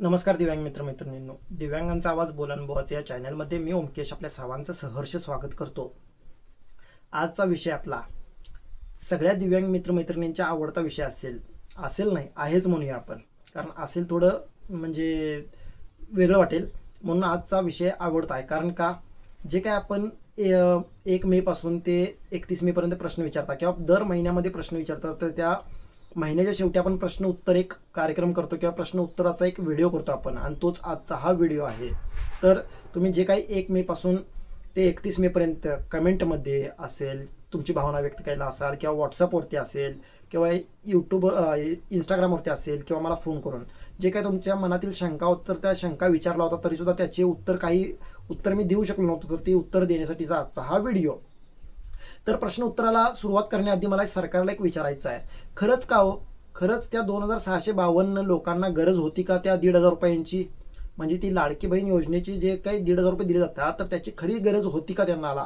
नमस्कार दिव्यांग मित्र मैत्रिणींनो दिव्यांगांचा आवाज बोलान बोवाचे या चॅनलमध्ये मी ओमकेश आपल्या सर्वांचं सहर्ष स्वागत करतो. आजचा विषय आपला सगळ्या दिव्यांग मित्रमैत्रिणींचा आवडता विषय असेल. असेल नाही आहेच म्हणूया आपण. कारण असेल थोडं म्हणजे वेगळं वाटेल. म्हणून आजचा विषय आवडता आहे. कारण का जे काय आपण ए- एक मे पासून ते एकतीस मे पर्यंत प्रश्न विचारता किंवा दर महिन्यामध्ये प्रश्न विचारतात तर त्या महिन्याच्या शेवटी आपण प्रश्न उत्तर एक कार्यक्रम करतो किंवा प्रश्न उत्तराचा एक व्हिडिओ करतो आपण आणि तोच आजचा हा व्हिडिओ आहे. तर तुम्ही जे काही एक मे पासून ते एकतीस मे पर्यंत कमेंटमध्ये असेल तुमची भावना व्यक्त करायला असाल किंवा व्हॉट्सअपवरती असेल किंवा यूट्यूब इंस्टाग्रामवरती असेल किंवा मला फोन करून जे काही तुमच्या मनातील शंका उत्तर त्या शंका विचारला होता तरीसुद्धा त्याचे उत्तर काही उत्तर मी देऊ शकलो नव्हतो तर ते उत्तर देण्यासाठीचा आजचा हा व्हिडिओ तर प्रश्न उत्तराला सुरुवात करण्याआधी मला सरकारला एक विचारायचं आहे. खरंच का हो? खरंच त्या दोन हजार सहाशे बावन्न लोकांना गरज होती का त्या दीड हजार रुपयांची? म्हणजे ती लाडकी बहीण योजनेची जे काही दीड हजार रुपये दिले जातात तर त्याची खरी गरज होती का त्यांना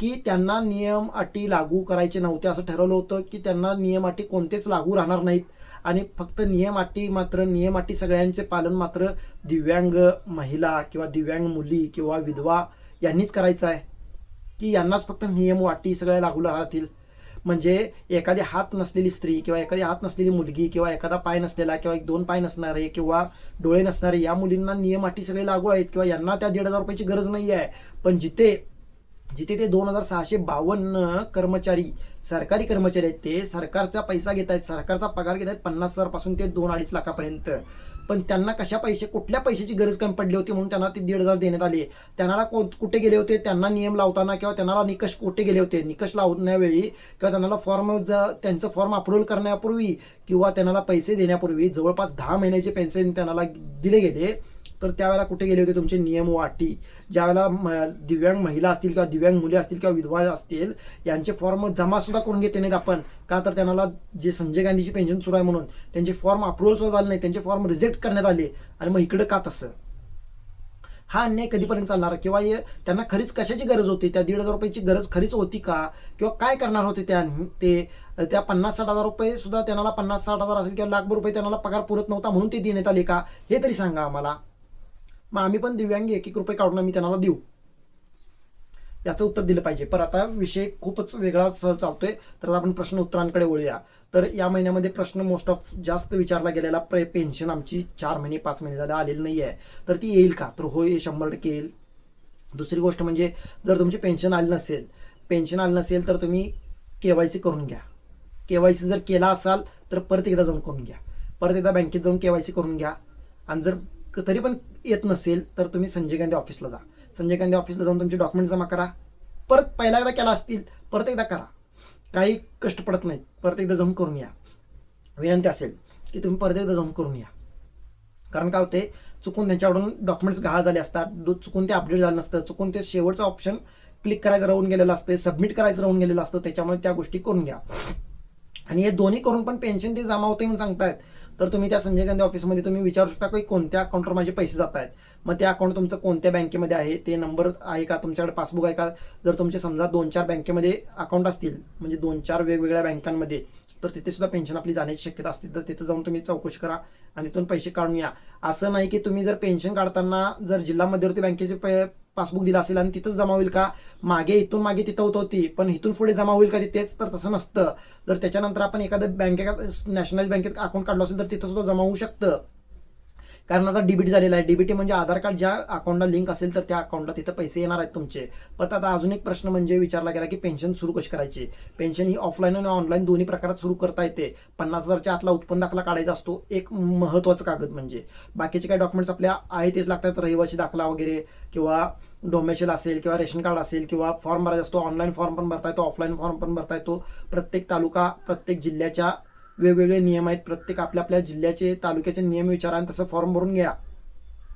की त्यांना नियम अटी लागू करायचे नव्हते असं ठरवलं होतं की त्यांना नियम अटी कोणतेच लागू राहणार नाहीत? आणि फक्त नियम अटी मात्र नियम अटी सगळ्यांचे पालन मात्र दिव्यांग महिला किंवा दिव्यांग मुली किंवा विधवा यांनीच करायचं आहे. की यांनाच फक्त नियम वाटी सगळ्या लागू राहतील म्हणजे एखादी हात नसलेली स्त्री किंवा एखादी हात नसलेली मुलगी किंवा एखादा पाय नसलेला किंवा एक दोन पाय नसणारे किंवा डोळे नसणारे या मुलींना नियम अटी सगळे लागू आहेत किंवा यांना त्या दीड हजार रुपयाची गरज नाही आहे. पण जिथे जिथे ते दोन हजार सहाशे बावन्न कर्मचारी सरकारी कर्मचारी आहेत ते सरकारचा पैसा घेत आहेत सरकारचा पगार घेत आहेत पन्नास हजारपासून ते दोन अडीच लाखापर्यंत. पण त्यांना कशा पैसे कुठल्या पैशाची गरज कमी पडली होती म्हणून त्यांना ती दीड हजार देण्यात आले. त्यांना को- कुठे गेले होते? त्यांना नियम लावताना किंवा त्यांना निकष कुठे गेले होते? निकष लावण्यावेळी किंवा त्यांना फॉर्म त्यांचं फॉर्म अप्रुव्हल करण्यापूर्वी किंवा त्यांना पैसे देण्यापूर्वी जवळपास दहा महिन्याचे पेन्शन त्यांना दिले गेले. तर त्यावेळेला कुठे गेले होते तुमचे नियम व अटी ज्यावेळेला म- दिव्यांग महिला असतील किंवा दिव्यांग मुली असतील किंवा विधवा असतील यांचे फॉर्म जमा सुद्धा करून घेतले नाहीत आपण. का तर त्यांना जे संजय गांधीची पेन्शन सुरू आहे म्हणून त्यांचे फॉर्म अप्रुव्हल सुद्धा झाले नाही त्यांचे फॉर्म रिजेक्ट करण्यात आले. आणि मग इकडं का तसं? हा अन्याय कधीपर्यंत चालणार? किंवा त्यांना खरीच कशाची गरज होती? त्या दीड हजार रुपयाची गरज खरीच होती का? किंवा काय करणार होते त्या ते त्या पन्नास साठ हजार रुपये सुद्धा त्यांना पन्नास साठ हजार असेल किंवा लाखभर रुपये त्यांना पगार पुरत नव्हता म्हणून ते देण्यात आले का? हे तरी सांगा आम्हाला. मग आम्ही पण दिव्यांगी एक एक रुपये काढून आम्ही त्यांना देऊ. याचं उत्तर दिलं पाहिजे. पर आता विषय खूपच वेगळा स- चालतोय. तर आपण प्रश्न उत्तरांकडे वळूया. तर या महिन्यामध्ये प्रश्न मोस्ट ऑफ जास्त विचारला गेलेला प्रे पेन्शन आमची चार महिने पाच महिने झाले आलेली नाही आहे तर ती येईल का? तर होय शंभर टक्के येईल. दुसरी गोष्ट म्हणजे जर तुमची पेन्शन आली नसेल पेन्शन आली नसेल तर तुम्ही के वाय सी करून घ्या. के वाय सी जर केला असाल तर परत एकदा जाऊन करून घ्या. परत एकदा बँकेत जाऊन के वाय सी करून घ्या. आणि जर तरी पण येत नसेल तर तुम्ही संजय गांधी ऑफिसला जा. संजय गांधी ऑफिसला जाऊन तुमचे डॉक्युमेंट जमा करा. परत पहिला एकदा केला असतील परत एकदा करा. काही कष्ट पडत नाही परत एकदा जम करून या. विनंती असेल की तुम्ही परत एकदा जम करून या. कारण काय होते चुकून त्यांच्याकडून डॉक्युमेंट्स गहाळ झाले असतात चुकून ते अपडेट झालं नसतं चुकून ते शेवटचं ऑप्शन क्लिक करायचं राहून गेलेलं असतं सबमिट करायचं राहून गेलेलं असतं त्याच्यामुळे त्या गोष्टी करून घ्या. आणि हे दोन्ही करून पण पेन्शन ते जमा होते म्हणून सांगतायत. तर तुम्ही त्या संजय गांधी ऑफिसमध्ये तुम्ही विचारू शकता की कोणत्या अकाउंटवर माझे पैसे जात आहेत मग ते अकाउंट तुमचं कोणत्या बँकेमध्ये आहे? ते नंबर आहे का तुमच्याकडे? पासबुक आहे का? जर तुमचे समजा दोन चार बँकेमध्ये अकाउंट असतील म्हणजे दोन चार वेगवेगळ्या बँकांमध्ये तर तिथे सुद्धा पेन्शन आपली जाण्याची शक्यता असते. तर तिथं जाऊन तुम्ही चौकशी करा आणि तिथून पैसे काढून या. असं नाही की तुम्ही जर पेन्शन काढताना जर जिल्हा मध्यवर्ती बँकेचे पासबुक दिलं असेल आणि तिथंच जमा होईल का? मागे इथून मागे तिथं होत होती पण इथून पुढे जमा होईल का तिथेच तर तसं नसतं. जर त्याच्यानंतर आपण एखाद्या बँकेत नॅशनलाइज बँकेत अकाउंट काढलं असेल तर तिथं सुद्धा जमा होऊ शकतं. कारण आता डीबीटी झालेला आहे. डीबीटी म्हणजे आधार कार्ड ज्या अकाउंटला लिंक असेल तर त्या अकाउंटला तिथं पैसे येणार आहेत तुमचे. परत आता अजून एक प्रश्न म्हणजे विचारला गेला की पेन्शन सुरू कशी करायची? पेन्शन ही ऑफलाईन आणि ऑनलाईन दोन्ही प्रकारात सुरू करता येते. पन्नास हजारच्या आतला उत्पन्न दाखला काढायचा असतो. एक महत्त्वाचं कागद म्हणजे. बाकीचे काही डॉक्युमेंट्स आपल्या आहे तेच लागतात. रहिवासी दाखला वगैरे किंवा डोमेशल असेल किंवा रेशन कार्ड असेल किंवा फॉर्म भरायचा असतो. ऑनलाईन फॉर्म पण भरता येतो ऑफलाईन फॉर्म पण भरता येतो. प्रत्येक तालुका प्रत्येक जिल्ह्याच्या वेगवेगळे नियम आहेत. प्रत्येक आपल्या आपल्या जिल्ह्याचे तालुक्याचे नियम विचारा आणि तसं फॉर्म भरून घ्या.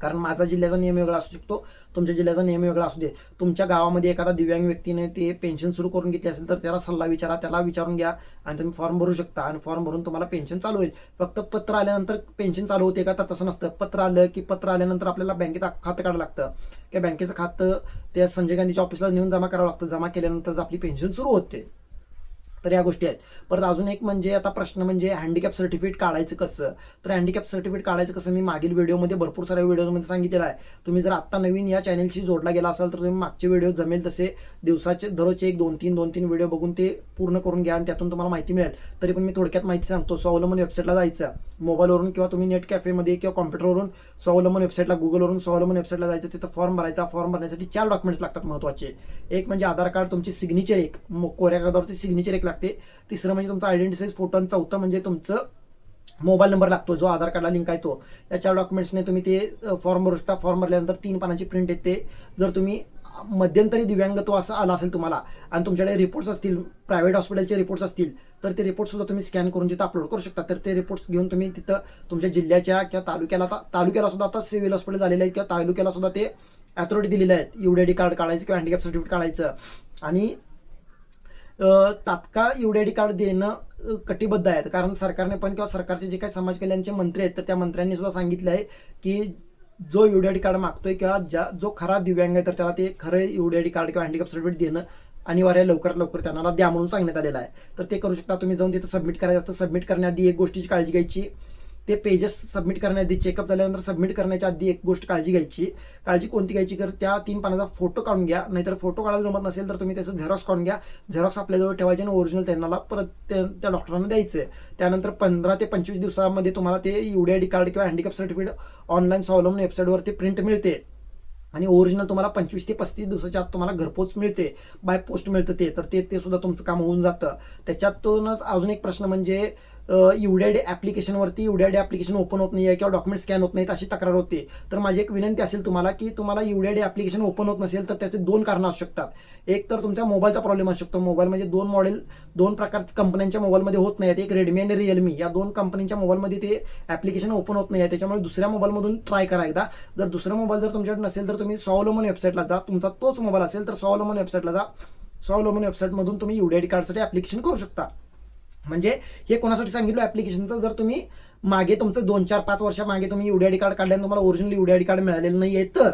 कारण माझा जिल्ह्याचा नियम वेगळा असू शकतो तुमच्या जिल्ह्याचा नियम वेगळा असू दे. तुमच्या गावामध्ये एखादा दिव्यांग व्यक्तीने ते पेन्शन सुरू करून घेतली असेल तर त्याला सल्ला विचारा त्याला विचारून घ्या आणि तुम्ही फॉर्म भरू शकता आणि फॉर्म भरून तुम्हाला पेन्शन चालू होईल. फक्त पत्र आल्यानंतर पेन्शन चालू होते का तर तसं नसतं. पत्र आलं की पत्र आल्यानंतर आपल्याला बँकेत खातं काढावं लागतं. किंवा बँकेचं खातं त्या संजय गांधीच्या ऑफिसला नेऊन जमा करावं लागतं. जमा केल्यानंतर आपली पेन्शन सुरू होते. तर या गोष्टी आहेत. परत अजून एक म्हणजे आता प्रश्न म्हणजे हँडिकॅप सर्टिफिकेट काढायचं कसं? तर हँडिकॅप सर्टिफिकेट काढायचं कसं मी मागील व्हिडिओमध्ये भरपूर साऱ्या व्हिडिओमध्ये सांगितलेलं आहे. तुम्ही जर आत्ता नवीन या चॅनलशी जोडला गेला असाल तर तुम्ही मागचे व्हिडिओ जमेल तसे दिवसाचे दररोजचे एक दोन तीन दोन तीन व्हिडिओ बघून ते पूर्ण करून घ्या आणि त्यातून तुम्हाला माहिती मिळेल. तरी पण मी थोडक्यात माहिती सांगतो स्वावलंबन वेबसाईटला जायचं. मोबाईलवरून किंवा तुम्ही नेट कॅफेमध्ये किंवा कॉम्प्युटरवरून स्वावलंबन वेबसाईटला गुगलवरून स्वावलंबन वेबसाईटला जायचं. तिथं फॉर्म भरायचा फॉर्म भरण्यासाठी चार डॉक्युमेंट्स लागतात महत्त्वाचे. एक म्हणजे आधार कार्ड तुमची सिग्नेचर एक मो- कोऱ्या कागदावरती सिग्नेचर एक लागते. तिसरं म्हणजे तुमचा आयडेंटिटी साईज फोटो आणि चौथं म्हणजे तुमचं मोबाईल नंबर लागतो जो आधार कार्डला लिंक आहे तो. या चार डॉक्युमेंट्सने तुम्ही ते फॉर्म भरू शकता. फॉर्म भरल्यानंतर तीन पानाची प्रिंट येते. जर तुम्ही मध्यंतरी दिव्यांगत्व असं आलं असेल तुम्हाला आणि तुमच्याकडे रिपोर्ट्स असतील प्रायव्हेट हॉस्पिटलचे रिपोर्ट्स असतील तर ते रिपोर्ट सुद्धा तुम्ही स्कॅन करून तिथं अपलोड करू शकता. तर ते रिपोर्ट्स घेऊन तुम्ही तिथं तुमच्या जिल्ह्याच्या किंवा तालुक्याला आता तालुक्याला सुद्धा आता सिव्हिल हॉस्पिटल झालेले आहेत किंवा तालुक्याला सुद्धा ते अथॉरिटी दिलेले आहेत. युडीआयडी कार्ड काढायचं किंवा हँडिकॅप सर्टिफिकेट काढायचं. आणि तात्काळ युडीआयडी कार्ड देणं कटिबद्ध आहेत. कारण सरकारने पण किंवा सरकारचे जे काही समाज कल्याणचे मंत्री आहेत तर त्या मंत्र्यांनी सुद्धा सांगितलं आहे की जो युडीआयडी कार्ड मागतोय किंवा ज्या जो खरा दिव्यांग आहे तर त्याला ते खरं युडीआयडी कार्ड किंवा हँडिकॅप सर्टिफिकेट देणं अनिवार्य लवकरात लवकर त्यांना द्या म्हणून सांगण्यात आलेलं आहे. तर ते करू शकता. तुम्ही जाऊन तिथं सबमिट करायचं असतं. सबमिट करण्याआधी एक गोष्टीची काळजी घ्यायची. ते पेजेस सबमिट करण्याआधी चेकअप झाल्यानंतर सबमिट करण्याच्या आधी एक गोष्ट काळजी घ्यायची. काळजी कोणती घ्यायची? तर त्या तीन पानाचा फोटो काढून घ्या. नाहीतर फोटो काढायला जमत नसेल तर तुम्ही त्याचं झेरॉक्स काढून घ्या. झेरॉक्स आपल्याजवळ ठेवायचे आणि ओरिजिनल त्यांना परत त्या त्या डॉक्टरांना द्यायचं आहे त्यानंतर पंधरा ते पंचवीस दिवसामध्ये तुम्हाला ते युडीआयडी कार्ड किंवा हँडिकॅप सर्टिफिकेट ऑनलाईन स्वावलंबन वेबसाईटवरती प्रिंट मिळते. आणि ओरिजिनल तुम्हाला पंचवीस ते पस्तीस दिवसाच्या आत तुम्हाला घरपोच मिळते. बाय पोस्ट मिळतं ते. तर ते ते सुद्धा तुमचं काम होऊन जातं. त्याच्यातूनच अजून एक प्रश्न म्हणजे युडीआयडी ॲप्लिकेशनवरती युडीआयडी ॲप्लिकेशन ओपन होत नाही आहे किंवा डॉक्युमेंट स्कॅन होत नाहीत अशी तक्रार होते. तर माझी एक विनंती असेल तुम्हाला की तुम्हाला युडीआयडी ॲप्लिकेशन ओपन होत नसेल तर त्याचे दोन कारणं असू शकतात. एक तर तुमचा मोबाईलचा प्रॉब्लेम असू शकतो. मोबाईल म्हणजे दोन मॉडेल दोन प्रकारच्या कंपन्यांच्या मोबाईलमध्ये होत नाही आहेत एक रेडमी आणि रिअलमी या दोन कंपनीच्या मोबाईलमध्ये ते ॲप्लिकेशन ओपन होत नाही आहे त्याच्यामुळे दुसऱ्या मोबाईलमधून ट्राय करा एकदा. जर दुसरा मोबाईल जर तुमच्याकडे नसेल तर तुम्ही स्वावलंबन वेबसाईटला जा. तुमचा तोच मोबाईल असेल तर स्वावलंबन वेबसाईटला जा. स्वावलंबन वेबसाईटमधून तुम्ही युडीआयडी कार्डसाठी ॲप्लिकेशन करू शकता. म्हणजे हे कोणासाठी सांगितलं? ॲप्लिकेशनचं जर तुम्ही मागे तुमचं दोन चार पाच वर्षा मागे तुम्ही युडीआयडी कार्ड काढल्याने तुम्हाला ओरिजिनल युडीआयडी कार्ड मिळालेलं नाही आहे तर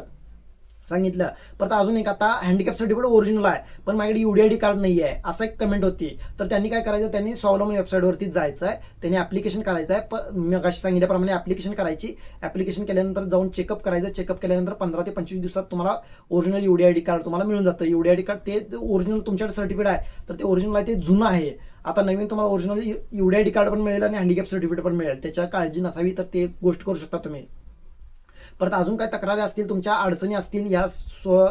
सांगितलं. परत अजून एक आता हँडिकॅप सर्टिफिकेट ओरिजिनल आहे पण माझ्याकडे युडीआयडी कार्ड नाही आहे असं एक कमेंट होती. तर त्यांनी काय करायचं? त्यांनी स्वावलंबन वेबसाईटवरती जायचं आहे त्यांनी ॲप्लिकेशन करायचं आहे पण मी अशी सांगितल्याप्रमाणे ॲप्लिकेशन करायची. ॲप्लिकेशन केल्यानंतर जाऊन चेकअप करायचं. चेकअप केल्यानंतर पंधरा ते पंचवीस दिवसात तुम्हाला ओरिजिनल युडीआयडी कार्ड तुम्हाला मिळून जातं. युडीआयडी कार्ड ते ओरिजिनल तुमच्याकडे सर्टिफिकेट आहे तर ते ओरिजिनल आहे ते जुनं आहे. आता नवीन तुम्हाला ओरिजिनल युडीआयडी कार्ड पण मिळेल आणि हँडिकॅप सर्टिफिकेट पण मिळेल. त्याच्या काळजी नसावी तर ते गोष्ट करू शकता तुम्ही. परत अजून काय तक्रारी असतील तुमच्या अडचणी असतील या स्व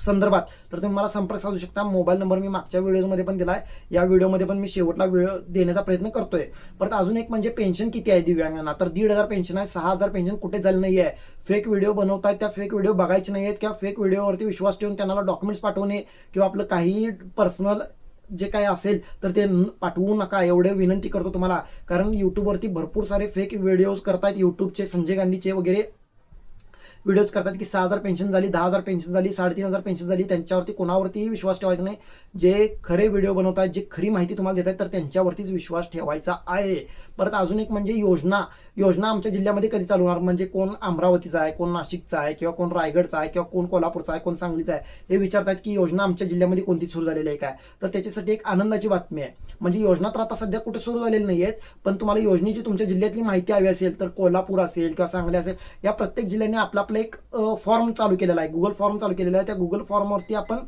संदर्भात तर तुम्ही मला संपर्क साधू शकता. मोबाईल नंबर मी मागच्या व्हिडिओमध्ये पण दिला आहे या व्हिडिओमध्ये पण मी शेवटला वेळ देण्याचा प्रयत्न करतोय. परत अजून एक म्हणजे पेन्शन किती आहे दिव्यांगांना? तर दीड हजार पेन्शन आहे सहा हजार पेन्शन कुठे झालं नाही आहे फेक व्हिडिओ बनवतायत त्या फेक व्हिडिओ बघायचे नाही आहेत किंवा फेक व्हिडिओवरती विश्वास ठेवून त्यांना डॉक्युमेंट्स पाठवणे किंवा आपलं काही पर्सनल जे काय असेल तर ते पाठवू नका. एवढे विनंती करतो तुम्हाला. कारण यूट्यूबवरती भरपूर सारे फेक व्हिडिओज करतायत. यूट्यूबचे संजय गांधीचे वगैरे व्हिडिओज करतात की सहा हजार पेन्शन झाली दहा हजार पेन्शन झाली साडेतीन हजार पेन्शन झाली त्यांच्यावरती कोणावरतीही विश्वास ठेवायचा नाही. जे खरे व्हिडिओ बनवतात जे खरी माहिती तुम्हाला देत आहेत तर त्यांच्यावरतीच विश्वास ठेवायचा आहे. परत अजून एक म्हणजे योजना. योजना आमच्या जिल्ह्यामध्ये कधी चालू होणार? म्हणजे कोण अमरावतीचा आहे कोण नाशिकचा आहे किंवा कोण रायगडचा आहे किंवा कोण कोल्हापूरचा आहे कोण सांगलीचा आहे हे विचारतात की योजना आमच्या जिल्ह्यामध्ये कोणती सुरू झालेली आहे काय? तर त्याच्यासाठी एक आनंदाची बातमी आहे. म्हणजे योजना तर आता सध्या कुठे सुरू झालेली नाही आहेत पण तुम्हाला योजनेची तुमच्या जिल्ह्यातली माहिती हवी असेल तर कोल्हापूर असेल किंवा सांगली असेल या प्रत्येक जिल्ह्याने आपला आपला एक फॉर्म चालू केलेला आहे. गुगल फॉर्म चालू केलेला आहे. त्या गुगल फॉर्मवरती आपण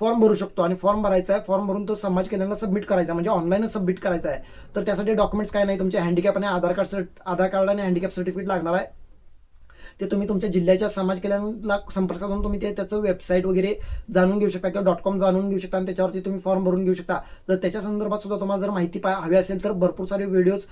फॉर्म भरू शकतो आणि फॉर्म भरायचा आहे. फॉर्म भरून तो समाज केंद्राला सबमिट करायचा आहे, म्हणजे ऑनलाईनच सबमिट करायचा आहे. तर त्यासाठी डॉक्युमेंट्स काय नाही तुमचे हँडिकॅप आणि Aadhaar card cert Aadhaar card आणि हँडिकॅप सर्टिफिकेट लागणार आहे. ते तुम्ही तुमच्या जिल्ह्याच्या समाज कल्याणला संपर्क साधून तुम्ही ते त्याचं वेबसाईट वगैरे जाणून घेऊ शकता किंवा डॉट कॉम जाणून घेऊ शकता आणि त्याच्यावरती तुम्ही फॉर्म भरून घेऊ शकता. तर त्याच्या संदर्भात सुद्धा तुम्हाला जर माहिती पा हवी असेल तर भरपूर सारे व्हिडिओज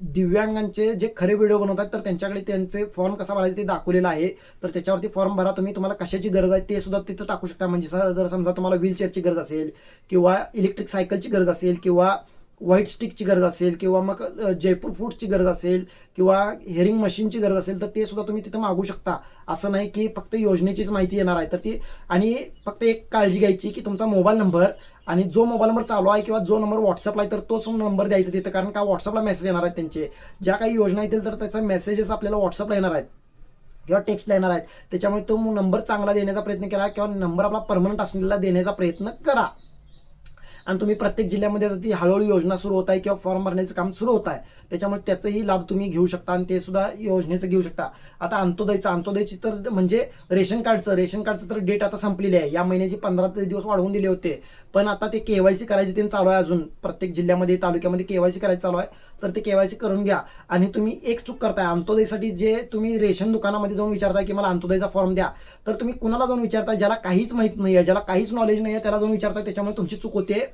दिव्यांगांचे जे खरे व्हिडिओ बनवतात तर त्यांच्याकडे त्यांचे फॉर्म कसा भरायचा ते दाखवलेलं आहे. तर त्याच्यावरती फॉर्म भरा. तुम्ही तुम्हाला कशाची गरज आहे ते सुद्धा तिथं टाकू शकता. म्हणजे सर जर समजा तुम्हाला व्हीलचेअरची गरज असेल किंवा इलेक्ट्रिक सायकलची गरज असेल किंवा व्हाईट स्टिकची गरज असेल किंवा मग जयपूर फूडची गरज असेल किंवा हेअरिंग मशीनची गरज असेल तर ते सुद्धा तुम्ही तिथं मागू शकता. असं नाही की फक्त योजनेचीच माहिती येणार आहे. तर ती आणि फक्त एक काळजी घ्यायची की तुमचा मोबाईल नंबर आणि जो मोबाईल नंबर चालू आहे किंवा जो नंबर व्हॉट्सअपला आहे तर तोच नंबर द्यायचा तिथं. कारण का व्हॉट्सअपला मेसेज येणार आहेत त्यांचे. ज्या काही योजना येतील तर त्याचा मेसेजेस आपल्याला व्हॉट्सअपला येणार आहेत. किंवा टेक्स्टला येणार आहेत. त्याच्यामुळे तो नंबर चांगला देण्याचा प्रयत्न केला किंवा नंबर आपला परमनंट असलेला देण्याचा प्रयत्न करा. आणि तुम्ही प्रत्येक जिल्ह्यामध्ये आता ती हळूहळू योजना सुरू होत आहे किंवा फॉर्म भरण्याचं काम सुरू होत आहे. त्याच्यामुळे त्याचाही लाभ तुम्ही घेऊ शकता आणि ते सुद्धा योजनेचं घेऊ शकता. आता अंत्योदयचं अंत्योदयची तर म्हणजे रेशन कार्डचं रेशन कार्डचं तर डेट आता संपलेली आहे. या महिन्याची पंधरा ते दिवस वाढवून दिले होते. पण आता ते केवायसी करायचे ते चालू आहे अजून. प्रत्येक जिल्ह्यामध्ये तालुक्यामध्ये केवायसी करायचं चालू आहे. तर ते केवायसी करून घ्या. आणि तुम्ही एक चूक करताय. अंत्योदयसाठी जे तुम्ही रेशन दुकानामध्ये जाऊन विचारताय की मला अंत्योदयचा फॉर्म द्या तर तुम्ही कुणाला जाऊन विचारताय? ज्याला काहीच माहीत नाही आहे ज्याला काहीच नॉलेज नाही आहे त्याला जाऊन विचारताय. त्याच्यामुळे तुमची चूक होते.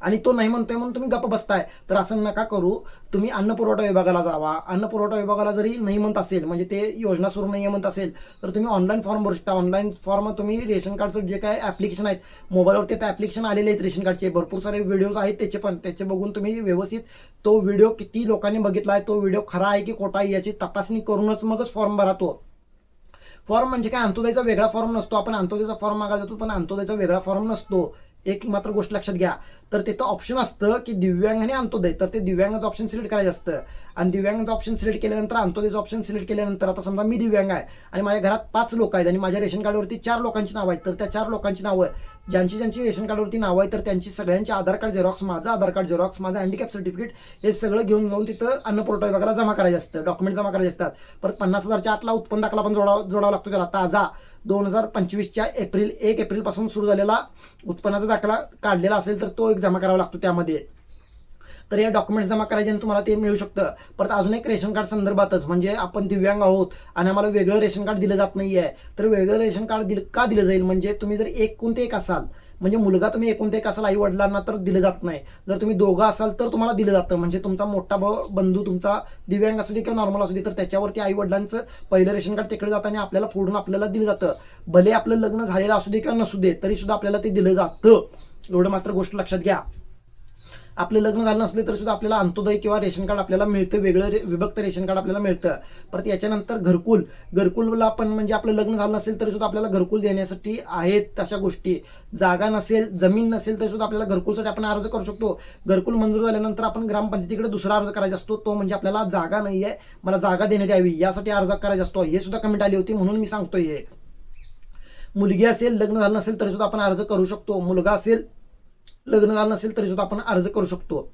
आणि तो नाही म्हणतोय म्हणून तुम्ही गप्प बसताय. तर असं नका करू. तुम्ही अन्न पुरवठा विभागाला जावा. अन्न पुरवठा विभागाला जरी नाही म्हणत असेल म्हणजे ते योजना सुरू नाही म्हणत असेल तर तुम्ही ऑनलाईन फॉर्म भरू शकता. ऑनलाईन फॉर्म तुम्ही रेशन कार्डचं जे काय ॲप्लिकेशन आहेत मोबाईलवरती ते ॲप्लिकेशन आलेले आहेत रेशन कार्डचे भरपूर सारे व्हिडिओज आहेत त्याचे पण. त्याचे बघून तुम्ही व्यवस्थित तो व्हिडिओ किती लोकांनी बघितला आहे तो व्हिडिओ खरा आहे की खोटा आहे याची तपासणी करूनच मगच फॉर्म भरा तो. फॉर्म म्हणजे काय? अंत्योदयचा वेगळा फॉर्म नसतो. आपण अंत्योदयचा फॉर्म मागायला जातो पण अंत्योदयचा वेगळा फॉर्म नसतो. एक मात्र गोष्ट लक्षात घ्या. तर तिथं ऑप्शन असतं की दिव्यांगाने आणि अंत्योदय. तर ते दिव्यांगाचं ऑप्शन सिलेक्ट करायचं असतं. आणि दिव्यांगाचं ऑप्शन सिलेक्ट केल्यानंतर अंत्योदयचं ऑप्शन सिलेक्ट केल्यानंतर आता समजा मी दिव्यांग आहे आणि माझ्या घरात पाच लोक आहेत आणि माझ्या रेशन कार्डवरती चार लोकांची नावं आहेत तर त्या चार लोकांची नावं ज्यांची ज्यांची रेशन कार्डवरती नावं आहे तर त्यांची सगळ्यांचे आधार कार्ड झेरॉक्स माझं आधार कार्ड झेरॉक्स माझं हँडिकॅप सर्टिफिकेट हे सगळं घेऊन जाऊन तिथं अन्न पुरवठा विभागाला जमा करायचं असतं. डॉक्युमेंट जमा करायचे असतात. परत पन्नास हजारच्या आतला उत्पन्न दाखला पण जोडा जोडावा लागतो त्याला ताजा. दोन हजार पंचवीसच्या एप्रिल एक एप्रिलपासून सुरू झालेला उत्पन्नाचा दाखला काढलेला असेल तर तो एक जमा करावा लागतो त्यामध्ये. तर या डॉक्युमेंट्स जमा करायचे आणि तुम्हाला ते मिळू शकतं. परत अजून एक रेशन कार्ड संदर्भातच म्हणजे आपण दिव्यांग आहोत आणि आम्हाला वेगळं रेशन कार्ड दिलं जात नाही आहे तर वेगळं रेशन कार्ड दिलं का दिलं जाईल? म्हणजे तुम्ही जर एक कोणते एक असाल म्हणजे मुलगा तुम्ही एकूण एक असाल आई वडिलांना तर दिलं जात नाही. जर तुम्ही दोघं असाल तर तुम्हाला दिलं जातं. म्हणजे तुमचा मोठा भाऊ बंधू तुमचा दिव्यांग असू दे किंवा नॉर्मल असू दे तर त्याच्यावरती आई वडिलांचं पहिलं रेशन कार्ड तिकडे जातं आणि आपल्याला फोडून आपल्याला दिलं जातं. भले आपलं लग्न झालेलं असू दे किंवा नसू दे तरी सुद्धा आपल्याला ते दिलं जातं. एवढं मात्र गोष्ट लक्षात घ्या. आपलं लग्न झालं नसले तरी सुद्धा आपल्याला अंत्योदय किंवा रेशन कार्ड आपल्याला मिळतं वेगळं रे- विभक्त रेशन कार्ड आपल्याला मिळतं. परत याच्यानंतर घरकुल. घरकुलला पण म्हणजे आपलं लग्न झालं नसेल तरी सुद्धा आपल्याला घरकुल देण्यासाठी आहेत तशा गोष्टी. जागा नसेल जमीन नसेल तरी सुद्धा आपल्याला घरकुलसाठी आपण अर्ज करू शकतो. घरकुल मंजूर झाल्यानंतर आपण ग्रामपंचायतीकडे दुसरा अर्ज करायचा असतो तो म्हणजे आपल्याला जागा नाही आहे मला जागा देण्यात यावी यासाठी अर्ज करायचा असतो. हे सुद्धा कमेंट आली होती म्हणून मी सांगतोय हे. मुलगी असेल लग्न झालं नसेल तरी सुद्धा आपण अर्ज करू शकतो. मुलगा असेल लग्न झालं नसेल तरी सुद्धा आपण अर्ज करू शकतो.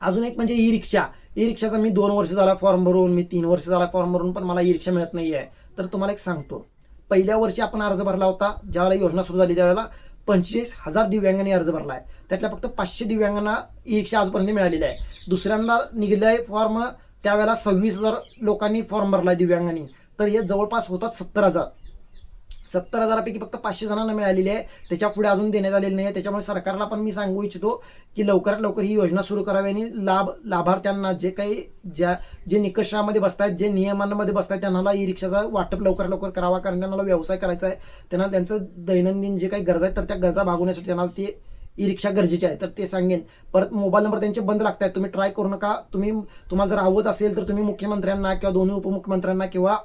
अजून एक म्हणजे ई रिक्षा ई रिक्षाचा मी दोन वर्ष झाला फॉर्म भरून मी तीन वर्ष झाला फॉर्म भरून पण मला ई रिक्षा मिळत नाही आहे तर तुम्हाला एक सांगतो. पहिल्या वर्षी आपण अर्ज भरला होता ज्यावेळेला योजना सुरू झाली त्यावेळेला पंचवीस हजार दिव्यांगांनी अर्ज भरला आहे त्यातल्या फक्त पाचशे दिव्यांगांना ई रिक्षा आजपर्यंत मिळालेली आहे. दुसऱ्यांदा निघाले आहे फॉर्म त्यावेळेला सव्वीस हजार लोकांनी फॉर्म भरला आहे दिव्यांगांनी. तर हे जवळपास होतात सत्तर हजार. सत्तर हजारापैकी फक्त पाचशे जणांना मिळालेली आहे. त्याच्या पुढे अजून देण्यात आलेली नाही आहे त्याच्यामुळे सरकारला पण मी सांगू इच्छितो की लवकरात लवकर ही योजना सुरू करावी आणि लाभ लाभार्थ्यांना जे काही ज्या जे निकषामध्ये बसतायत जे नियमांमध्ये बसतायत त्यांना ई रिक्षाचा वाटप लवकरात लवकर करावा कारण त्यांना व्यवसाय करायचा आहे. त्यांना त्यांचं दैनंदिन जे काही गरजा आहेत तर त्या गरजा भागवण्यासाठी त्यांना ते ई रिक्षा गरजेचे आहे. तर ते सांगेन. परत मोबाईल नंबर त्यांचे बंद लागत आहेत तुम्ही ट्राय करू नका. तुम्ही तुम्हाला जर आवच असेल तर तुम्ही मुख्यमंत्र्यांना किंवा दोन्ही उपमुख्यमंत्र्यांना किंवा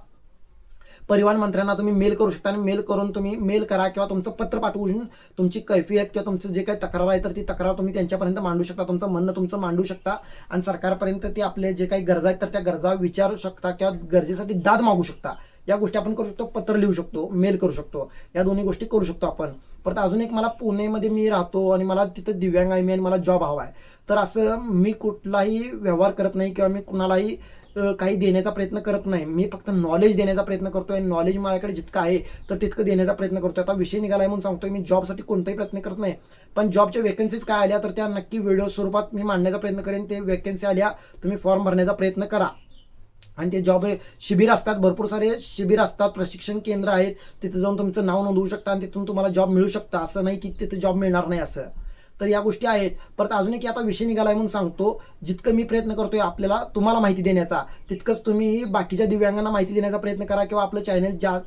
परिवहन मंत्र्यांना तुम्ही मेल करू शकता आणि मेल करून तुम्ही मेल करा किंवा तुमचं पत्र पाठवून तुमची कैफियत किंवा तुमचं जे काही तक्रार आहे तर ती तक्रार तुम्ही त्यांच्यापर्यंत मांडू शकता. तुमचं म्हणणं तुमचं मांडू शकता. आणि सरकारपर्यंत ते आपले जे काही गरजा आहेत तर त्या गरजा विचारू शकता किंवा गरजेसाठी दाद मागू शकता. या गोष्टी आपण करू शकतो पत्र लिहू शकतो मेल करू शकतो. या दोन्ही गोष्टी करू शकतो आपण. परत अजून एक मला पुणेमध्ये मी राहतो आणि मला तिथं दिव्यांग आहे मी आणि मला जॉब हवा आहे. तर असं मी कुठलाही व्यवहार करत नाही किंवा मी कुणालाही काही देण्याचा प्रयत्न करत नाही. मी फक्त नॉलेज देण्याचा प्रयत्न करतोय. नॉलेज माझ्याकडे जितकं आहे तर तितकं देण्याचा प्रयत्न करतोय. आता विषय निघालाय म्हणून सांगतोय मी जॉबसाठी कोणताही प्रयत्न करत नाही. पण जॉबच्या वेकन्सीज काय आल्या तर त्या नक्की व्हिडिओ स्वरूपात मी मांडण्याचा प्रयत्न करेन. ते वेकन्सी आल्या तुम्ही फॉर्म भरण्याचा प्रयत्न करा. आणि ते जॉब शिबिर असतात भरपूर सारे शिबिर असतात प्रशिक्षण केंद्र आहेत. तिथे जाऊन तुमचं नाव नोंदवू शकता आणि तिथून तुम्हाला जॉब मिळू शकता. असं नाही की तिथे जॉब मिळणार नाही असं. तर या गोष्टी आहेत. परत अजून एक आता विषय निघालाय म्हणून सांगतो. जितकं मी प्रयत्न करतोय आपल्याला तुम्हाला माहिती देण्याचा तितकंच तुम्ही बाकीच्या दिव्यांगांना माहिती देण्याचा प्रयत्न करा किंवा आपलं चॅनल जा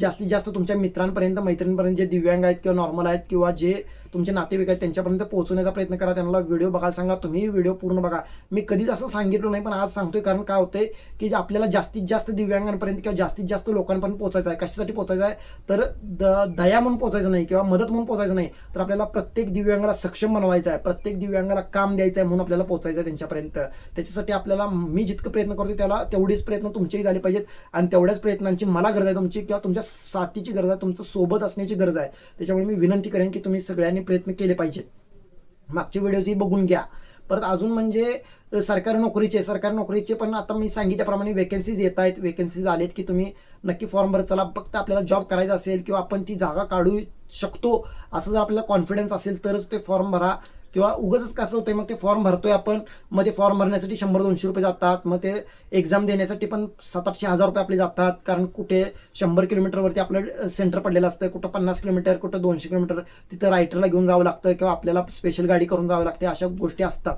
जास्तीत जास्त तुमच्या मित्रांपर्यंत मैत्रिणींपर्यंत जे दिव्यांग आहेत किंवा नॉर्मल आहेत किंवा जे तुमचे नातेवाईक आहेत त्यांच्यापर्यंत पोहोचवण्याचा प्रयत्न करा त्यांना व्हिडिओ बघायला सांगा तुम्ही व्हिडिओ पूर्ण बघा. मी कधीच असं सांगितलं नाही पण आज सांगतोय कारण काय होतंय की जे आपल्याला जास्तीत जास्त दिव्यांगांपर्यंत किंवा जास्तीत जास्त लोकांपर्यंत पोहोचायचं आहे कशासाठी पोहोचायचं आहे? तर द दया म्हणून पोहोचायचं नाही किंवा मदत म्हणून पोहोचायचं नाही तर आपल्याला प्रत्येक दिव्यांगाला सक्षम बनवायचं आहे प्रत्येक दिव्यांगाला काम द्यायचं आहे म्हणून आपल्याला पोहोचायचं आहे त्यांच्यापर्यंत. त्याच्यासाठी आपल्याला मी जितकं प्रयत्न करतो त्याला तेवढेच प्रयत्न तुमचेही झाले पाहिजेत आणि तेवढ्याच प्रयत्नांची मला गरज आहे तुमची किंवा तुमच्या साथीची गरज आहे तुमचं सोबत असण्याची गरज आहे. त्याच्यामुळे मी विनंती करेन की तुम्ही सगळ्यांनी प्रयत्न केले पाहिजेत. मागचे व्हिडिओजही बघून घ्या. परत अजून म्हणजे सरकारी नोकरीचे सरकारी नोकरीचे पण आता मी सांगितल्याप्रमाणे वेकन्सीज येत आहेत. वेकन्सीज आलेत की तुम्ही नक्की फॉर्म भरत चला फक्त आपल्याला जॉब करायचा असेल किंवा आपण ती जागा काढू शकतो असं जर आपल्याला कॉन्फिडन्स असेल तरच ते फॉर्म भरा. किंवा उगच कसं होतंय मग ते फॉर्म भरतोय आपण मग ते फॉर्म भरण्यासाठी शंभर दोनशे रुपये जातात मग ते एक्झाम देण्यासाठी पण सात आठशे हजार रुपये आपले जातात कारण कुठे शंभर किलोमीटरवरती आपलं सेंटर पडलेलं असतं कुठं पन्नास किलोमीटर कुठं दोनशे किलोमीटर तिथं रायटरला घेऊन जावं लागतं किंवा आपल्याला स्पेशल गाडी करून जावं लागते अशा गोष्टी असतात.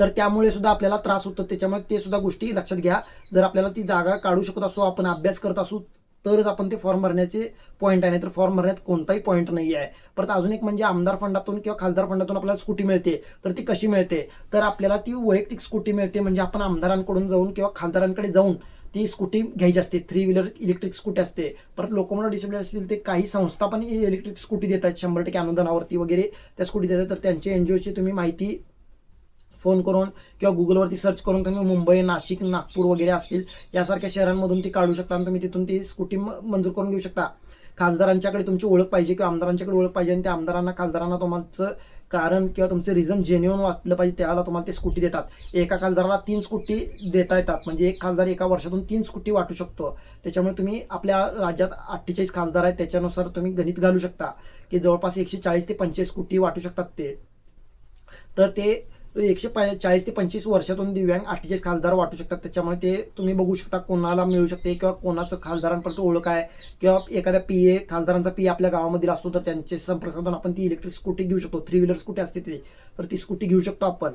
तर त्यामुळे सुद्धा आपल्याला त्रास होतो त्याच्यामुळे ते सुद्धा गोष्टी लक्षात घ्या. जर आपल्याला ती जागा काढू शकत असो आपण अभ्यास करत असू तरच आपण ते फॉर्म भरण्याचे पॉईंट आहे. नाही तर फॉर्म भरण्यात कोणताही पॉईंट नाही आहे परत अजून एक म्हणजे आमदार फंडातून किंवा खासदार फंडातून आपल्याला स्कूटी मिळते. तर ती कशी मिळते? तर आपल्याला ती वैयक्तिक स्कूटी मिळते. म्हणजे आपण आमदारांकडून जाऊन किंवा खासदारांकडे जाऊन ती स्कूटी घ्यायची असते. थ्री व्हीलर इलेक्ट्रिक स्कूटी असते. परत लोकोमोटिव्ह डिसेबिलिटी असतील ते काही संस्था पण इलेक्ट्रिक स्कूटी देतात. शंभर टक्के अनुदानावरती वगैरे त्या स्कूटी देतात. तर त्यांच्या एनजीओची तुम्ही माहिती फोन करून किंवा गुगलवरती सर्च करून तुम्ही मुंबई नाशिक नागपूर वगैरे असतील यासारख्या शहरांमधून ती काढू शकता आणि तुम्ही तिथून ती स्कूटी मंजूर करून घेऊ शकता. खासदारांच्याकडे तुमची ओळख पाहिजे किंवा आमदारांच्याकडे ओळख पाहिजे आणि त्या आमदारांना खासदारांना तुमचं कारण किंवा तुमचं रिझन जेन्युअन वाटलं पाहिजे त्याला तुम्हाला ते स्कूटी देतात. एका खासदाराला तीन स्कूटी देता येतात. म्हणजे एक खासदार एका वर्षातून तीन स्कूटी वाटू शकतो. त्याच्यामुळे तुम्ही आपल्या राज्यात अठ्ठेचाळीस खासदार आहेत त्याच्यानुसार तुम्ही गणित घालू शकता. की जवळपास एकशे चाळीस ते पंचेचाळीस स्कूटी वाटू शकतात ते. तर ते एकशे प- चाळीस ते पंचवीस वर्षातून दिव्यांग अठ्ठेचाळीस खासदार वाटू शकतात. त्याच्यामुळे ते तुम्ही बघू शकता कोणाला मिळू शकते किंवा कोणाचं खासदारांपर्यंत ओळख आहे किंवा एखाद्या पी ए खासदारांचा पी आपल्या गावामधील असतो तर त्यांचे संपर्क साधून आपण ती इलेक्ट्रिक स्कूटी घेऊ शकतो. थ्री व्हीलर स्कूटी असते ती. तर ती स्कूटी घेऊ शकतो आपण.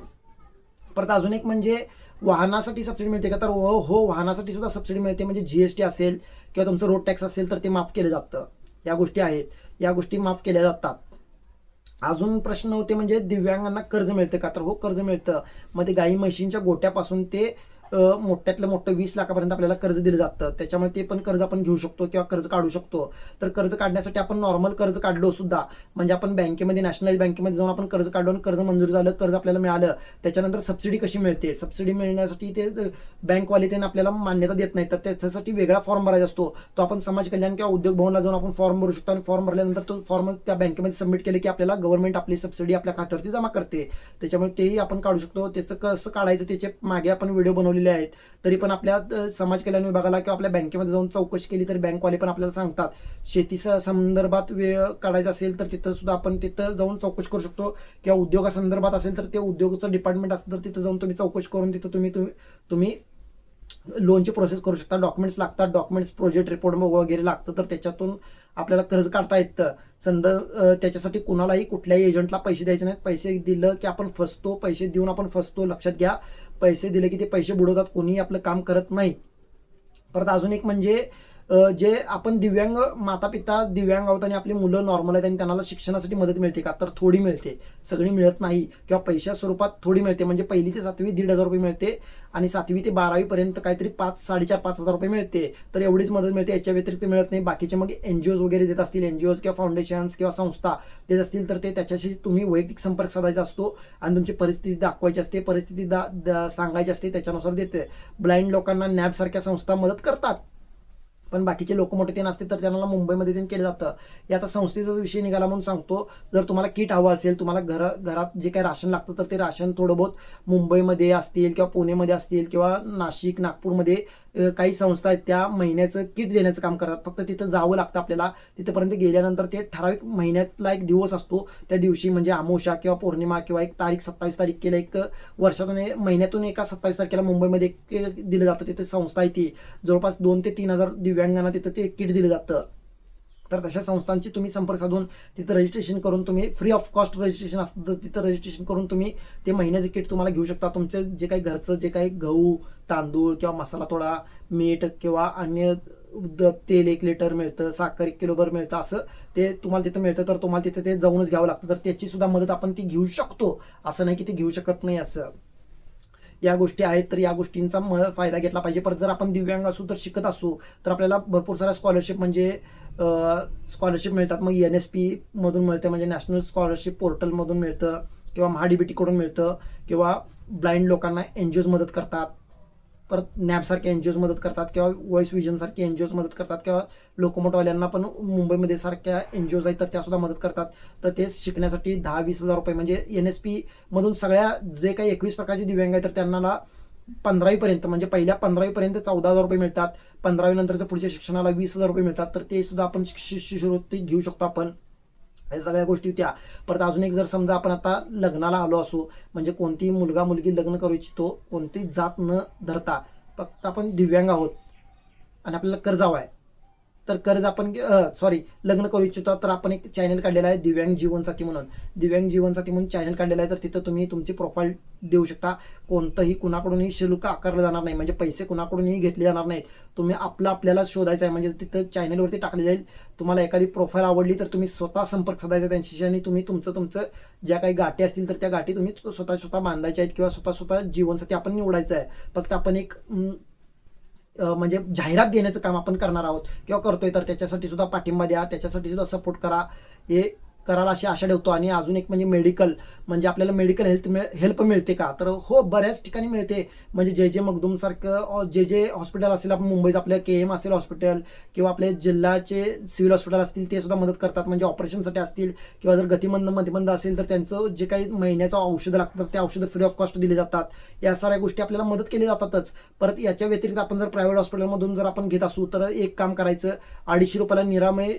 परत अजून एक म्हणजे वाहनासाठी सबसिडी मिळते का? तर हो हो वाहनासाठी सुद्धा सबसिडी मिळते. म्हणजे जीएसटी असेल किंवा तुमचं रोड टॅक्स असेल तर ते माफ केलं जातं. या गोष्टी आहेत. या गोष्टी माफ केल्या जातात. अजून प्रश्न होते म्हणजे दिव्यांगांना कर्ज मिळतं का? तर हो कर्ज मिळतं. मग ते गाई म्हशींच्या गोट्यापासून ते मोठ्यातलं मोठं वीस लाखापर्यंत आपल्याला कर्ज दिलं जातं. त्याच्यामुळे ते पण कर्ज आपण घेऊ शकतो किंवा कर्ज काढू शकतो. तर कर्ज काढण्यासाठी आपण नॉर्मल कर्ज काढलो सुद्धा म्हणजे आपण बँकेमध्ये नॅशनलाइज बँकेमध्ये जाऊन आपण कर्ज काढून कर्ज मंजूर झालं कर्ज आपल्याला मिळालं त्याच्यानंतर सबसिडी कशी मिळते? सबसिडी मिळण्यासाठी ते बँकवाले त्यांना आपल्याला मान्यता देत नाही तर त्याच्यासाठी वेगळा फॉर्म भरायचा असतो. तो आपण समाज कल्याण किंवा उद्योग भवनला जाऊन आपण फॉर्म भरू शकतो आणि फॉर्म भरल्यानंतर तो फॉर्म त्या बँकेमध्ये सबमिट केले की आपल्याला गव्हर्नमेंट आपली सबसिडी आपल्या खात्यावरती जमा करते. त्याच्यामुळे तेही आपण काढू शकतो. त्याचं कसं काढायचं त्याचे मागे आपण व्हिडिओ बनवलेले आहेत. तरी पण आपल्या समाज कल्याण विभागाला किंवा आपल्या बँकेमध्ये जाऊन चौकशी केली तर बँकवाले पण आपल्याला सांगतात शेती स- संदर्भात वेळ काढायचा असेल तर तिथं सुद्धा आपण तिथं जाऊन चौकशी करू शकतो. किंवा उद्योगासंदर्भात असेल तर ते उद्योगाचं डिपार्टमेंट असेल तर तिथं जाऊन तुम्ही चौकशी करून तिथं तुम्ही तुम्ही तुम्ही लोनची प्रोसेस करू शकता. डॉक्युमेंट्स लागतात. डॉक्युमेंट्स प्रोजेक्ट रिपोर्ट वगैरे लागतं तर त्याच्यातून आपल्याला कर्ज काढता येतं. संदर्भ त्याच्यासाठी कुणालाही कुठल्याही एजंटला पैसे द्यायचे नाहीत. पैसे दिलं की आपण फसतो. पैसे देऊन आपण फसतो. लक्षात घ्या. पैसे दिले की ते पैसे बुडवतात कोणीही आपलं काम करत नाही. परत अजून एक म्हणजे जे आपण दिव्यांग माता पिता दिव्यांग आहोत आणि आपली मुलं नॉर्मल आहेत आणि त्यांना शिक्षणासाठी मदत मिळते का? तर थोडी मिळते. सगळी मिळत नाही. किंवा पैशा स्वरूपात थोडी मिळते. म्हणजे पहिली ते सातवी दीड हजार रुपये मिळते आणि सातवी ते बारावीपर्यंत काहीतरी पाच साडेचार पाच हजार रुपये मिळते. तर एवढीच मदत मिळते. याच्या व्यतिरिक्त मिळत नाही. बाकीचे मग एन जी ओज वगैरे देत असतील. एन जी ओज किंवा फाउंडेशन्स किंवा संस्था देत असतील तर ते त्याच्याशी तुम्ही वैयक्तिक संपर्क साधायचा असतो आणि तुमची परिस्थिती दाखवायची असते. परिस्थिती दा सांगायची असते. त्याच्यानुसार देते. ब्लाइंड लोकांना नॅबसारख्या संस्था मदत करतात. पण बाकीचे लोक मोठे ते नसते तर त्यांना मुंबईमध्ये ते केलं जातं. या आता संस्थेचा विषय निघाला म्हणून सांगतो जर तुम्हाला किट हवं असेल तुम्हाला घर घरात जे काही राशन लागतं तर ते राशन थोडं बहुत मुंबईमध्ये असतील किंवा पुणेमध्ये असतील किंवा नाशिक नागपूरमध्ये काही संस्था आहेत त्या महिन्याचं किट देण्याचं काम करतात. फक्त तिथं जावं लागतं आपल्याला. तिथपर्यंत गेल्यानंतर ते ठराविक महिन्यातला एक दिवस असतो. त्या दिवशी म्हणजे अमावस्या किंवा पौर्णिमा किंवा एक तारीख सत्तावीस तारीख एक वर्षातून महिन्यातून एका सत्तावीस तारखेला मुंबईमध्ये एक दिलं जातं. तिथे संस्था आहे ती. जवळपास दोन ते तीन हजार दिव्यांगांना तिथं ते किट दिलं जातं. तर तशा संस्थांची तुम्ही संपर्क साधून तिथं रजिस्ट्रेशन करून तुम्ही फ्री ऑफ कॉस्ट रजिस्ट्रेशन असतं तर तिथं रजिस्ट्रेशन करून तुम्ही ते महिन्याचे किट तुम्हाला घेऊ शकता. तुमचं जे काही घरचं जे काही गहू तांदूळ किंवा मसाला थोडा मीठ किंवा अन्य द- तेल एक लिटर मिळतं साखर एक किलोभर मिळतं असं ते तुम्हाला तिथं मिळतं. तर तुम्हाला तिथं ते जाऊनच घ्यावं लागतं. तर त्याची सुद्धा मदत आपण ती घेऊ शकतो. असं नाही की ते घेऊ शकत नाही असं. या गोष्टी आहेत तर या गोष्टींचा म फायदा घेतला पाहिजे. परत जर आपण दिव्यांग असू तर शिकत असू तर आपल्याला भरपूर साऱ्या स्कॉलरशिप म्हणजे स्कॉलरशिप मिळतात. मग एन एस पी मधून मिळतं म्हणजे नॅशनल स्कॉलरशिप पोर्टलमधून मिळतं किंवा महाडीबीटीकडून मिळतं किंवा ब्लाइंड लोकांना एन जी ओज मदत करतात. परत नॅबसारखे एन जी ओज मदत करतात किंवा व्हॉइस विजनसारखे एन जी ओज मदत करतात किंवा लोकोमोटवाल्यांना पण मुंबईमध्ये सारख्या एन जी ओज आहेत तर त्यासुद्धा मदत करतात तर ते शिकण्यासाठी दहा वीस हजार रुपये म्हणजे एन एस पी मधून सगळ्या जे काही एकवीस प्रकारचे दिव्यांग आहेत तर त्यांना पंधरावीपर्यंत म्हणजे पहिल्या पंधरावीपर्यंत चौदा हजार रुपये मिळतात पंधरावी नंतरच्या पुढच्या शिक्षणाला वीस हजार रुपये मिळतात तर ते सुद्धा आपण शिष्यवृत्ती घेऊ शकतो आपण या सगळ्या गोष्टी होत्या. परत अजून एक जर समजा आपण आता लग्नाला आलो असू म्हणजे कोणतीही मुलगा मुलगी लग्न करू इच्छितो कोणतीही जात न धरता फक्त आपण दिव्यांग आहोत आणि आपल्याला कर्ज हवं आहे. तर कर्ज आपण सॉरी लग्न करू इच्छितो तर आपण एक चॅनल काढलेला आहे दिव्यांग जीवनसाथी म्हणून. दिव्यांग जीवनसाथी म्हणून चॅनल काढलेला आहे तर तिथं तुम्ही तुमची प्रोफाईल देऊ शकता. कोणतंही कुणाकडूनही शुल्क आकारलं जाणार नाही म्हणजे पैसे कुणाकडूनही घेतले जाणार नाहीत. तुम्ही आपलं आपल्याला शोधायचं आहे म्हणजे तिथं चॅनलवरती टाकले जाईल. तुम्हाला एखादी प्रोफाईल आवडली तर तुम्ही स्वतः संपर्क साधायचा त्यांच्याशी आणि तुम्ही तुमचं तुमचं ज्या काही गाठी असतील तर त्या गाठी तुम्ही स्वतः स्वतः बांधायच्या आहेत किंवा स्वतः स्वतः जीवनसाठी आपण निवडायचं आहे. फक्त आपण एक म्हणजे जाहिरात देण्याचं काम आपण करणार आहोत किंवा करतोय तर त्याच्यासाठी सुद्धा पाठिंबा द्या त्याच्यासाठी सुद्धा सपोर्ट करा. हे करायला अशी आशा ठेवतो. आणि अजून एक म्हणजे मेडिकल म्हणजे आपल्याला मेडिकल हेल्थ मिळ हेल्प मिळते का? तर हो बऱ्याच ठिकाणी मिळते. म्हणजे जे जे मगदूमसारखं जे जे हॉस्पिटल असेल आपण मुंबईचं आपलं के एम असेल हॉस्पिटल किंवा आपले जिल्ह्याचे सिव्हिल हॉस्पिटल असतील ते सुद्धा मदत करतात. म्हणजे ऑपरेशनसाठी असतील किंवा जर गतिमंद मतिमंद असेल तर त्यांचं जे काही महिन्याचं औषधं लागतं तर ते औषधं फ्री ऑफ कॉस्ट दिली जातात. या साऱ्या गोष्टी आपल्याला मदत केली जातातच. परत याच्या व्यतिरिक्त आपण जर प्रायव्हेट हॉस्पिटलमधून जर आपण घेत असू तर एक काम करायचं. अडीचशे रुपयाला निरामय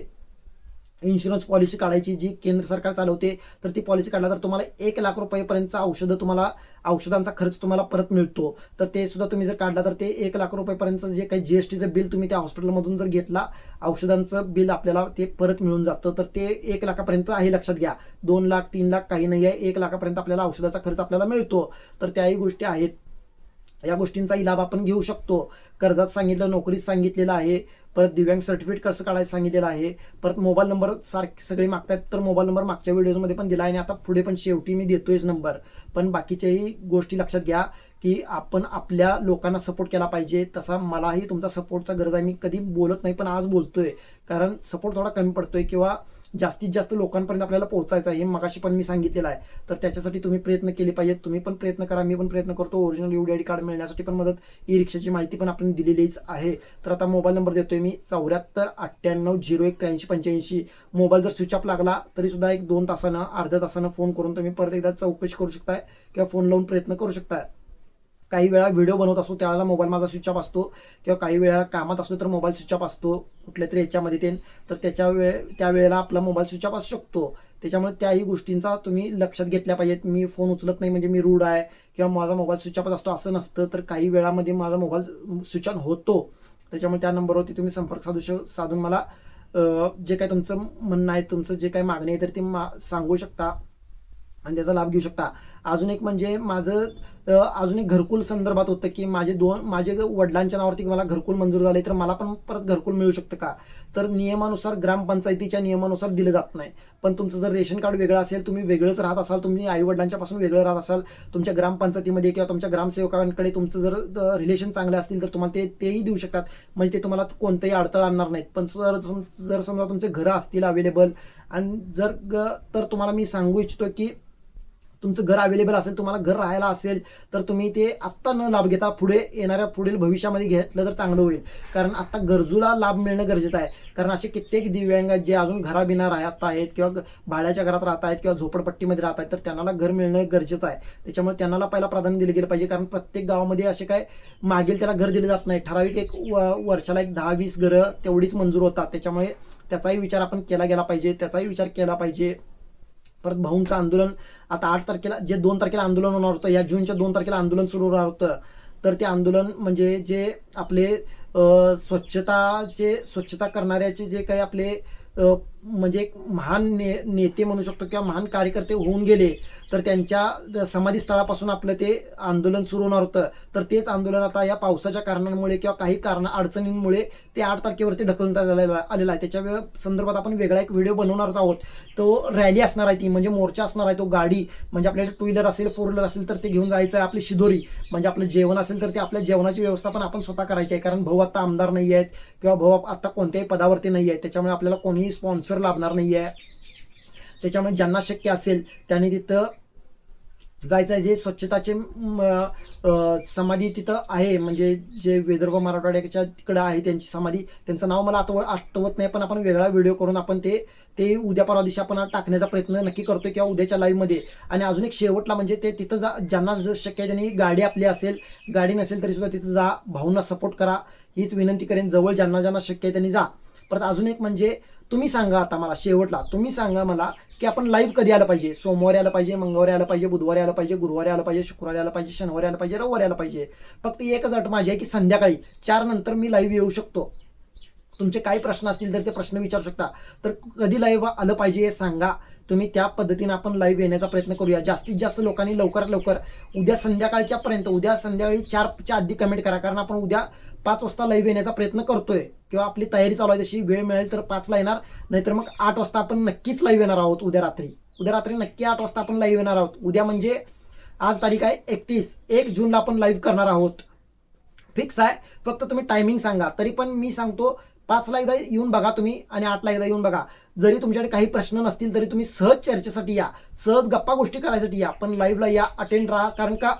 इन्शुरन्स पॉलिसी काढायची जी केंद्र सरकार चालवते तर ती पॉलिसी काढला तर तुम्हाला एक लाख रुपयेपर्यंतचा औषधं तुम्हाला औषधांचा खर्च तुम्हाला परत मिळतो. तर ते सुद्धा तुम्ही जर काढला तर ते एक लाख रुपयेपर्यंतचं जे काही जी एस टीचं बिल तुम्ही त्या हॉस्पिटलमधून जर घेतला औषधांचं बिल आपल्याला ते परत मिळून जातं. तर ते एक लाखापर्यंत आहे लक्षात घ्या. दोन लाख तीन लाख काही नाही आहे एक लाखापर्यंत आपल्याला औषधाचा खर्च आपल्याला मिळतो. तर त्याही गोष्टी आहेत. या गोष्टींचाही लाभ आपण घेऊ शकतो. कर्जात सांगितलं नोकरीत सांगितलेलं आहे. परत दिव्यांग सर्टिफिकेट कसं काढायचं सांगितलेलं आहे. परत मोबाईल नंबर सारखे सगळे मागतायत तर मोबाईल नंबर मागच्या व्हिडिओमध्ये पण दिला आहे आणि आता पुढे पण शेवटी मी देतोयच नंबर पण बाकीच्याही गोष्टी लक्षात घ्या की आपण आपल्या लोकांना सपोर्ट केला पाहिजे. तसा मलाही तुमचा सपोर्टचा गरज आहे. मी कधी बोलत नाही पण आज बोलतोय. कारण सपोर्ट थोडा कमी पडतोय किंवा जास्तीत जास्त लोकांपर्यंत आपल्याला पोहोचायचं आहे हे मगाशी पण मी सांगितलेलं आहे. तर त्याच्यासाठी तुम्ही प्रयत्न केले पाहिजेत. तुम्ही पण प्रयत्न करा मी पण प्रयत्न करतो. ओरिजिनल यू डी कार्ड मिळण्यासाठी पण मदत. ई रिक्षाची माहिती पण आपण दिलेलीच आहे. तर आता मोबाईल नंबर देतोय मी चौऱ्याहत्तर अठ्ठ्याण्णव झिरो एक त्र्याऐंशी पंच्याऐंशी. मोबाईल जर स्विच ऑफ लागला तरी सुद्धा एक दोन तासानं अर्ध्या तासानं फोन करून तुम्ही परत एकदा चौकशी करू शकताय किंवा फोन लावून प्रयत्न करू शकताय. काही वेळा व्हिडिओ बनवत असतो त्यावेळेला मोबाईल माझा स्विच ऑफ असतो किंवा काही वेळा कामात असलो तर मोबाईल स्विच ऑफ असतो कुठल्या तरी याच्यामध्ये ते तर त्याच्या वेळे त्यावेळेला आपला मोबाईल स्विच ऑफ असू शकतो. त्याच्यामुळे त्याही गोष्टींचा तुम्ही लक्षात घेतल्या पाहिजेत. मी फोन उचलत नाही म्हणजे मी रूढ आहे किंवा माझा मोबाईल स्विच ऑफ असतो असं नसतं तर काही वेळामध्ये माझा मोबाईल स्विच ऑन होतो. त्याच्यामुळे त्या नंबरवरती तुम्ही संपर्क साधू श- साधून मला जे काही तुमचं म्हणणं आहे तुमचं जे काही मागणी आहे तर ते मा सांगू शकता आणि त्याचा लाभ घेऊ शकता. अजून एक म्हणजे माझं अजून एक घरकुल संदर्भात होतं की माझे दोन माझे वडिलांच्या नावावरती मला घरकुल मंजूर झाले तर मला पण परत घरकुल मिळू शकतं का? तर नियमानुसार ग्रामपंचायतीच्या नियमानुसार दिलं जात नाही. पण तुमचं जर रेशन कार्ड वेगळं असेल तुम्ही वेगळंच राहत असाल तुम्ही आई पासून वेगळं राहत असाल तुमच्या ग्रामपंचायतीमध्ये किंवा तुमच्या ग्रामसेवकांकडे तुमचं जर रिलेशन चांगले असतील तर तुम्हाला ते तेही देऊ शकतात. म्हणजे ते तुम्हाला कोणतेही अडथळा आणणार नाहीत. पण जर जर समजा तुमचे घरं असतील अवेलेबल आणि जर ग- तर तुम्हाला मी सांगू इच्छितो की तुमचं घर अवेलेबल असेल तुम्हाला घर राहायला असेल तर तुम्ही ते आत्ता न लाभ घेता पुढे येणाऱ्या पुढील भविष्यामध्ये घेतलं तर चांगलं होईल. कारण आत्ता गरजूला लाभ मिळणं गरजेचं आहे. कारण असे कित्येक दिव्यांग आहेत जे अजून घराबिना राहत आहेत किंवा भाड्याच्या घरात राहत आहेत किंवा झोपडपट्टीमध्ये राहत आहेत तर त्यांना घर मिळणं गरजेचं आहे. त्याच्यामुळे त्यांना पहिला प्राधान्य दिलं गेलं पाहिजे. कारण प्रत्येक गावामध्ये असे काय मागील त्याला घर दिलं जात नाही. ठराविक एक व- वर्षाला एक दहा वीस घरं तेवढीच मंजूर होतात. त्याच्यामुळे त्याचाही विचार आपण केला गेला पाहिजे. त्याचाही विचार केला पाहिजे. परत भाऊंचं आंदोलन. आता आठ तारखेला जे दोन तारखेला आंदोलन होणार होतं या जूनच्या दोन तारखेला आंदोलन सुरू होणार होतं. तर ते आंदोलन म्हणजे जे आपले स्वच्छता स्वच्छताचे स्वच्छता करणाऱ्याचे जे काही आपले म्हणजे एक महान ने नेते म्हणू शकतो किंवा महान कार्यकर्ते होऊन गेले तर त्यांच्या समाधी स्थळापासून आपलं ते आंदोलन सुरू होणार होतं. तर तेच आंदोलन आता या पावसाच्या कारणांमुळे किंवा काही कारण अडचणींमुळे ते आठ तारखेवरती ढकलण्यात आलेलं आलेलं आहे. त्याच्या संदर्भात आपण वेगळा एक व्हिडिओ बनवणारच आहोत. तो रॅली असणार आहे ती म्हणजे मोर्चा असणार आहे तो गाडी. म्हणजे आपल्याला टू व्हीलर असेल फोर व्हीलर असेल तर ते घेऊन जायचं आहे आपली शिदोरी. म्हणजे आपलं जेवण असेल तर ते आपल्या जेवणाची व्यवस्था पण आपण स्वतः करायची आहे. कारण भाऊ आता आमदार नाही आहेत किंवा भाऊ आता कोणत्याही पदावरती नाही आहेत त्याच्यामुळे आपल्याला कोणीही स्पॉन्सर लाभणार नाही आहे त्याच्यामुळे ज्यांना शक्य असेल त्यांनी तिथं जायचं आहे जे स्वच्छताचे समाधी तिथं आहे म्हणजे जे विदर्भ मराठवाड्याच्या तिकडं आहे त्यांची समाधी त्यांचं नाव मला आता आठवत नाही पण आपण वेगळा व्हिडिओ करून आपण ते ते उद्या परवा दिवशी आपण टाकण्याचा प्रयत्न नक्की करतोय किंवा उद्याच्या लाईव्हमध्ये आणि अजून एक शेवटला म्हणजे ते तिथं जा ज्यांना जर शक्य आहे त्यांनी गाडी आपली असेल गाडी नसेल तरी सुद्धा तिथं जा भाऊंना सपोर्ट करा. हीच विनंती करेन जवळ ज्यांना ज्यांना शक्य आहे त्यांनी जा. परत अजून एक म्हणजे तुम्ही सांगा आता मला शेवटला तुम्ही सांगा मला की आपण लाईव्ह कधी आलं पाहिजे? सोमवारी आलं पाहिजे मंगळवारी आलं पाहिजे बुधवारी आलं पाहिजे गुरुवारी आलं पाहिजे शुक्रवारी आलं पाहिजे शनिवारी आलं पाहिजे रविवारी आलं पाहिजे. फक्त एकच अट माझी आहे की संध्याकाळी चार नंतर मी लाईव्ह येऊ शकतो. तुमचे काही प्रश्न असतील तर ते प्रश्न विचारू शकता. तर कधी लाईव्ह आलं पाहिजे हे सांगा. तुम्ही त्या पद्धतीने आपण लाईव्ह येण्याचा प्रयत्न करूया. जास्तीत जास्त लोकांनी लवकरात लवकर उद्या संध्याकाळच्या पर्यंत उद्या संध्याकाळी चारच्या आधी कमेंट करा. कारण आपण उद्या पाच वाजता लाईव्ह येण्याचा प्रयत्न करतोय. किंवा आपली तयारी चालू आहे तशी वेळ मिळेल तर पाचला येणार. नाहीतर मग आठ वाजता आपण नक्कीच लाईव्ह येणार आहोत उद्या रात्री. उद्या रात्री नक्की आठ वाजता आपण लाईव्ह येणार आहोत. उद्या म्हणजे आज तारीख आहे एकतीस. एक जूनला आपण लाईव्ह करणार आहोत. फिक्स आहे. फक्त तुम्ही टायमिंग सांगा. तरी पण मी सांगतो पाचला एकदा येऊन बघा तुम्ही आणि आठला एकदा येऊन बघा. जरी तुमच्याकडे काही प्रश्न नसतील तरी तुम्ही सहज चर्चेसाठी या. सहज गप्पा गोष्टी करायसाठी या. पण लाईव्हला या अटेंड राहा. कारण का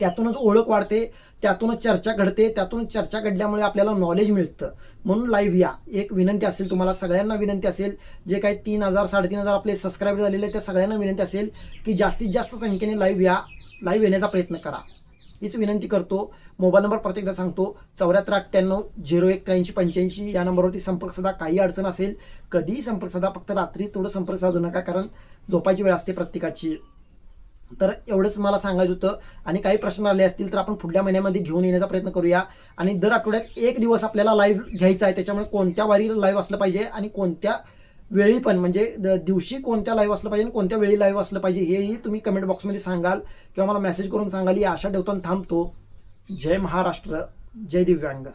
त्यातूनच ओळख वाढते. त्यातूनच चर्चा घडते त्यातून चर्चा घडल्यामुळे आपल्याला नॉलेज मिळतं. म्हणून लाईव्ह या. एक विनंती असेल तुम्हाला सगळ्यांना विनंती असेल जे काही तीन हजार साडेतीन हजार आपले सबस्क्राईबर झालेले आहेत त्या सगळ्यांना विनंती असेल की जास्तीत जास्त संख्येने लाईव्ह या लाईव्ह येण्याचा प्रयत्न करा. हीच विनंती करतो. मोबाईल नंबर प्रत्येकदा सांगतो चौऱ्याहत्तर अठ्ठ्याण्णव झिरो एक त्र्याऐंशी पंच्याऐंशी या नंबरवरती संपर्क साधा. काही अडचण असेल कधीही संपर्क साधा. फक्त रात्री थोडं संपर्क साधू नका कारण झोपायची वेळ असते प्रत्येकाची. तर एवढंच मला सांगायचं होतं. आणि काही प्रश्न आले असतील तर आपण पुढल्या महिन्यामध्ये घेऊन येण्याचा प्रयत्न करूया. आणि दर आठवड्यात एक दिवस आपल्याला लाईव्ह घ्यायचा आहे. त्याच्यामुळे कोणत्या वारी लाईव्ह असलं पाहिजे आणि कोणत्या वेळी पण म्हणजे द- दिवशी कोणत्या लाईव्ह असलं पाहिजे आणि कोणत्या वेळी लाईव्ह असलं पाहिजे हेही तुम्ही कमेंट बॉक्समध्ये सांगाल किंवा मला मेसेज करून सांगाल. ही आशा ठेवताना थांबतो. जय महाराष्ट्र जय दिव्यांग.